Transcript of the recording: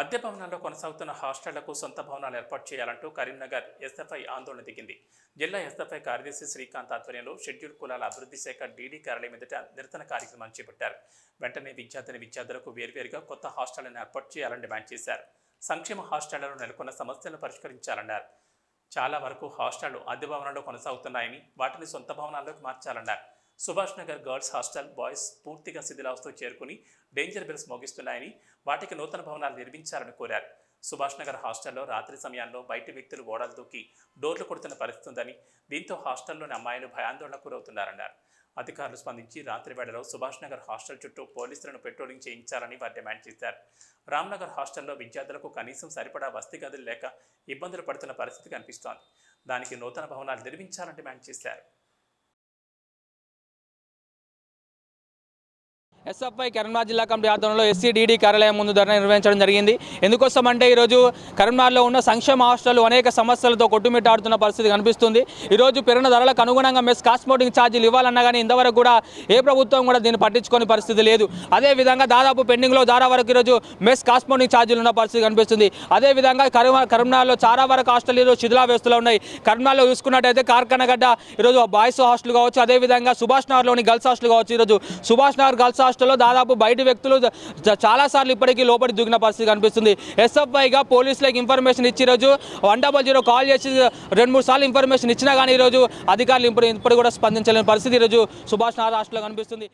అద్దె భవనాల్లో కొనసాగుతున్న హాస్టళ్ళకు సొంత భవనాలు ఏర్పాటు చేయాలంటూ కరీంనగర్ ఎస్ఎఫ్ఐ ఆందోళన దిగింది. జిల్లా ఎస్ఎఫ్ఐ కార్యదర్శి శ్రీకాంత్ ఆధ్వర్యంలో షెడ్యూల్ కులాల అభివృద్ధి శాఖ డీడీ కార్యాలయం ఎదుట నిరసన కార్యక్రమాన్ని చేపట్టారు. వెంటనే విద్యార్థిని విద్యార్థులకు వేర్వేరుగా కొత్త హాస్టళ్ళను ఏర్పాటు చేయాలని డిమాండ్ చేశారు. సంక్షేమ హాస్టళ్ళలో నెలకొన్న సమస్యలను పరిష్కరించాలన్నారు. చాలా వరకు హాస్టళ్ళు అద్దె భవనాల్లో కొనసాగుతున్నాయని వాటిని సొంత భవనాల్లోకి మార్చాలన్నారు. Subhash Nagar girls hostel boys పూర్తిగా శిథిలావస్థతో చేరుకుని డేంజర్ బిల్స్ మోగిస్తున్నాయని వాటికి నూతన భవనాలు నిర్మించాలని కోరారు. సుభాష్ నగర్ హాస్టల్లో రాత్రి సమయాల్లో బయట వ్యక్తులు ఓడలు దూకి డోర్లు కొడుతున్న పరిస్థితి ఉందని దీంతో హాస్టల్లోని అమ్మాయిలు భయాందోళనకు గురవుతున్నారన్నారు. అధికారులు స్పందించి రాత్రి వేళలో సుభాష్ నగర్ హాస్టల్ చుట్టూ పోలీసులను పెట్రోలింగ్ చేయించాలని వారు డిమాండ్ చేశారు. రామ్నగర్ హాస్టల్లో విద్యార్థులకు కనీసం సరిపడా వసతి గదులు లేక ఇబ్బందులు పడుతున్న పరిస్థితి కనిపిస్తోంది. దానికి నూతన భవనాలు నిర్మించాలని డిమాండ్ చేశారు. ఎస్ఎఫ్ఐ కరీంనగర్ జిల్లా కమిటీ ఆధ్వర్యంలో ఎస్సీడీడీ కార్యాలయం ముందు ధర్నా నిర్వహించడం జరిగింది. ఎందుకోసం అంటే ఈరోజు కరీంనగర్లో ఉన్న సంక్షేమ హాస్టల్ అనేక సమస్యలతో కొట్టుమిట్టాడుతున్న పరిస్థితి కనిపిస్తుంది. ఈరోజు పెరిగిన ధరలకు అనుగుణంగా మెస్ కాస్మోటింగ్ ఛార్జీలు ఇవ్వాలన్నా కానీ ఇంతవరకు కూడా ఏ ప్రభుత్వం కూడా దీన్ని పట్టించుకునే పరిస్థితి లేదు. అదేవిధంగా దాదాపు పెండింగ్లో దారా వరకు ఈరోజు మెస్ కాస్మోటింగ్ ఛార్జీలు ఉన్న పరిస్థితి కనిపిస్తుంది. అదేవిధంగా కరీం కరీంనగర్లో చాలా వరకు హాస్టల్ ఈరోజు శిథిలావ్యవస్థలో ఉన్నాయి. కరీంనగర్లో చూసుకున్నట్టయితే కార్ఖానగడ్డ ఈరోజు బాయ్స్ హాస్టల్ కావచ్చు అదేవిధంగా సుభాష్ నగర్లోని గర్ల్స్ హాస్టల్ కావచ్చు. ఈరోజు సుభాష్ నగర్ గర్ల్స్ హాస్టల్లో దాదాపు బయట వ్యక్తులు చాలాసార్లు ఇప్పటికీ లోపలి దిగిన పరిస్థితి కనిపిస్తుంది. ఎస్ఎఫ్ఐగా పోలీసులకు ఇన్ఫర్మేషన్ ఇచ్చి ఈరోజు వన్ డబల్ జీరో కాల్ చేసి రెండు మూడు సార్లు ఇన్ఫర్మేషన్ ఇచ్చినా కానీ ఈరోజు అధికారులు ఇప్పుడు ఇప్పుడు కూడా స్పందించలేని పరిస్థితి. ఈరోజు సుభాష్ నగర్ కనిపిస్తుంది.